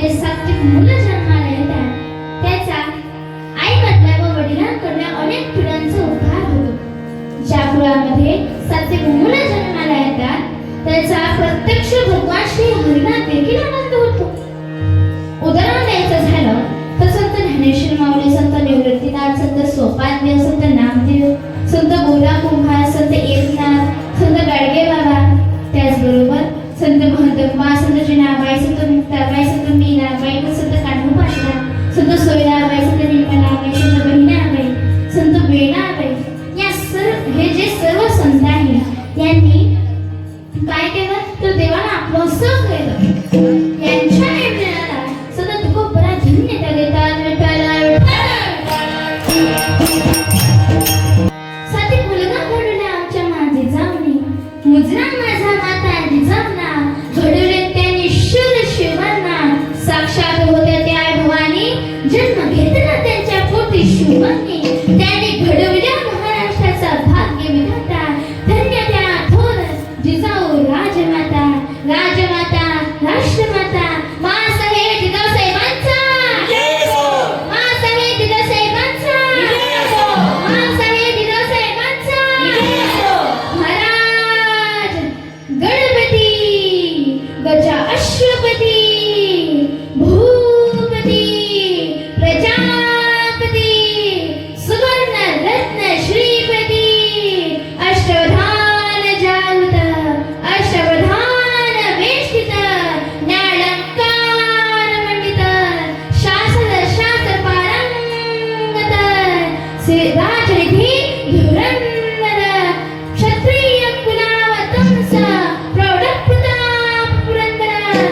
कुळामध्ये सात्विक मुलं जन्माला येतात. त्याचा आईमधल्या व वडिलांकडल्या अनेक पिढ्यांचा उद्धार होतो. ज्या कुळामध्ये सात्विक मुलं जन्माला येतात त्याचा प्रत्यक्ष भगवान श्री हरिनाथ देखील आनंद होतो. उदाहरण द्यायचं झालं तर संत ज्ञानेश्वर माऊली संत निवृत्तीनाथ संत सोपानदेव संत नामदेव संत गोरा कुंभार संत महंत मा संत जिनाबाई संत मुक्ताबाई संत मीनाबाई व संत कान्हू पाटला संत सोयराबाई संत निर्मलाबाई संत बहिणाबाई संत वेणाबाई या सर्व हे जे सर्व संत आहेत यांनी काय केलं? तर देवाला आपलं असं केलं. यांच्या निर्णयाला सतत खूप बरा धन्यता देतात. विठ्ठला साथी जन्म घेताना त्यांच्या पोटी शिवांनी त्याने घडवले